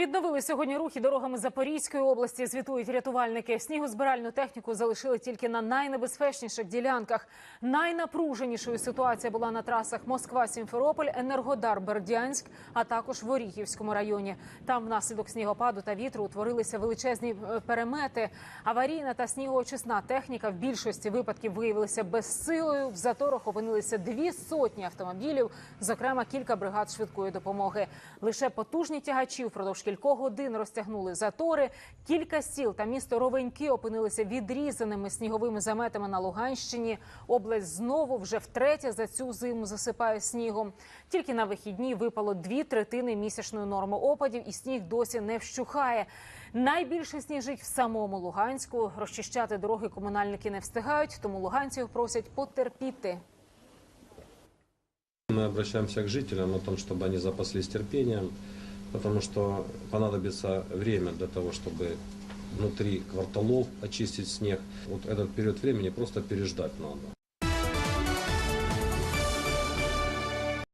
Відновили сьогодні рухи дорогами Запорізької області. Звітують рятувальники. Снігозбиральну техніку залишили тільки на найнебезпечніших ділянках. Найнапруженішою ситуація була на трасах Москва-Сімферополь, Енергодар, Бердянськ, а також в Оріхівському районі. Там внаслідок снігопаду та вітру утворилися величезні е, перемети. Аварійна та снігоочисна техніка в більшості випадків виявилися безсилою. В заторах опинилися дві сотні автомобілів, зокрема кілька бригад швидкої допомоги. Лише потужні тягачі впродовж кількох годин розтягнули затори. Кілька сіл та місто Ровеньки опинилися відрізаними сніговими заметами на Луганщині. Область знову вже втретє за цю зиму засипає снігом. Тільки на вихідні випало дві третини місячної норми опадів, і сніг досі не вщухає. Найбільше сніжить в самому Луганську. Розчищати дороги комунальники не встигають, тому луганців просять потерпіти. Мы обращаемся к жителям о том, чтобы они запаслись терпением, потому что понадобится время для того, чтобы внутри кварталов очистить снег. Вот этот период времени просто переждать надо.